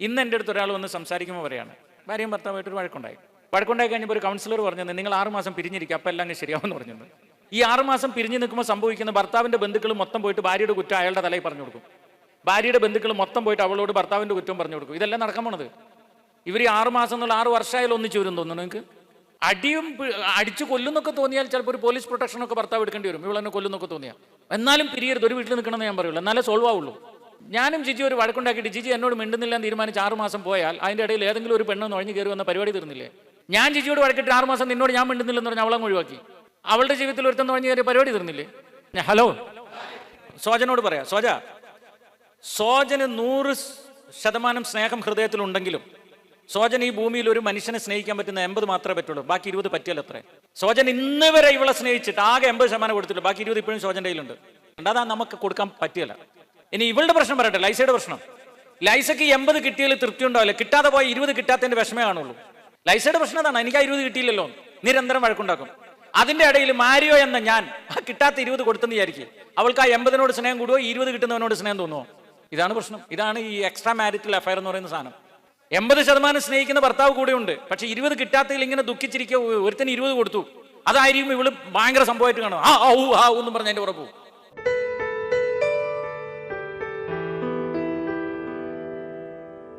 ഇന്ന് എന്റെ അടുത്ത് ഒരാൾ വന്ന് സംസാരിക്കുമ്പോൾ പറയാണ് ഭാര്യയും ഭർത്താവായിട്ട് ഒരു വഴക്കുണ്ടായി. വഴക്കുണ്ടായി കഴിഞ്ഞപ്പോൾ ഒരു കൗൺസിലർ പറഞ്ഞത് നിങ്ങൾ ആറുമാസം പിരിഞ്ഞിരിക്കുക അപ്പം എല്ലാം ശരിയാവും എന്ന് പറഞ്ഞത് ഈ ആറുമാസം പിരിഞ്ഞു നിൽക്കുമ്പോൾ സംഭവിക്കുന്ന ഭർത്താവിന്റെ ബന്ധുക്കൾ മൊത്തം പോയിട്ട് ഭാര്യയുടെ കുറ്റം അയാളുടെ തലയിൽ പറഞ്ഞു കൊടുക്കും. ഭാര്യയുടെ ബന്ധുക്കൾ മൊത്തം പോയിട്ട് അവളോട് ഭർത്താവിന്റെ കുറ്റം പറഞ്ഞു കൊടുക്കും. ഇതെല്ലാം നടക്കാൻ പോണത്. ഇവർ ഈ ആറുമാസം എന്നുള്ള ആറ് വർഷമായാലും ഒന്നിച്ചു വരും തോന്നുന്നു നിങ്ങൾക്ക്. അടിയും അടിച്ചു കൊല്ലുന്നൊക്കെ തോന്നിയാൽ ചിലപ്പോൾ ഒരു പോലീസ് പ്രൊട്ടക്ഷനൊക്കെ ഭർത്താവ് എടുക്കേണ്ടി വരും. ഇവളെന്നെ കൊല്ലുന്നൊക്കെ തോന്നിയാൽ. എന്നാലും പിരിയരുത്. ഒരു വീട്ടിൽ നിൽക്കണമെന്ന് ഞാൻ പറയുള്ളൂ. എന്നാലേ സോൾവ് ആവുള്ളൂ. ഞാനും ജിജി ഒരു വഴക്കുണ്ടാക്കിയിട്ട് ജിജി എന്നോട് മിണ്ടുന്നില്ല എന്ന് തീരുമാനിച്ച് ആറുമാസം പോയാൽ അതിന്റെ ഇടയിൽ ഏതെങ്കിലും ഒരു പെണ്ണ് നുഴഞ്ഞു കയറി വന്ന പരിപാടി തീർന്നില്ലേ? ഞാൻ ജിജിയോട് വഴക്കിട്ട് ആറുമാസം നിന്നോട് ഞാൻ മിണ്ടുന്നില്ലെന്ന് പറഞ്ഞാൽ അവളെ ഒഴിവാക്കി. അവളുടെ ജീവിതത്തിൽ ഒരുത്തം നുഴഞ്ഞു കയറിയ പരിപാടി തീർന്നില്ലേ? ഹലോ. സോജനോട് പറയാം. സോജ സോജന് നൂറ് ശതമാനം സ്നേഹം ഹൃദയത്തിലുണ്ടെങ്കിലും സോജൻ ഈ ഭൂമിയിൽ ഒരു മനുഷ്യനെ സ്നേഹിക്കാൻ പറ്റുന്ന എൺപത് മാത്രമേ പറ്റുള്ളൂ. ബാക്കി ഇരുപത് പറ്റിയാൽ അത്രേ. സോജൻ ഇന്ന് വരെ ഇവളെ സ്നേഹിച്ചിട്ട് ആകെ എൺപത് ശതമാനം കൊടുത്തിട്ടുള്ളൂ. ബാക്കി ഇരുപത് ഇപ്പോഴും സോജന്റെ കയ്യിലുണ്ട്. അതാ നമുക്ക് കൊടുക്കാൻ പറ്റിയല്ല. ഇനി ഇവളുടെ പ്രശ്നം പറയട്ടെ ലൈസയുടെ പ്രശ്നം. ലൈസയ്ക്ക് എൺപത് കിട്ടിയതിൽ തൃപ്തി ഉണ്ടാവില്ല. കിട്ടാതെ പോയ ഇരുപത് കിട്ടാത്തതിന്റെ വിഷമേ കാണുള്ളൂ. ലൈസയുടെ പ്രശ്നം അതാണ് എനിക്ക് ആ ഇരുപത് കിട്ടിയില്ലല്ലോ. നിരന്തരം വഴക്കുണ്ടാക്കും. അതിന്റെ ഇടയിൽ മാരിയോ എന്ന ഞാൻ ആ കിട്ടാത്ത ഇരുപത് കൊടുത്തെന്ന് വിചാരിക്കും. അവൾക്ക് ആ എൺപതിനോട് സ്നേഹം കൂടുവോ ഇരുപത് കിട്ടുന്നവനോട് സ്നേഹം തോന്നുമോ ഇതാണ് പ്രശ്നം. ഇതാണ് ഈ എക്സ്ട്രാ മാരിറ്റൽ അഫയർ എന്ന് പറയുന്ന സാധനം. എൺപത് ശതമാനം സ്നേഹിക്കുന്ന ഭർത്താവ് കൂടെയുണ്ട്. പക്ഷെ ഇരുപത് കിട്ടാത്തതിൽ ഇങ്ങനെ ദുഃഖിച്ചിരിക്കുക ഒരുത്തന് ഇരുപത് കൊടുത്തു. അതായിരിക്കും ഇവൾ ഭയങ്കര സംഭവമായിട്ട് കാണും ആ ഔ ആ എന്നും പറഞ്ഞ് അതിന്റെ ഉറപ്പു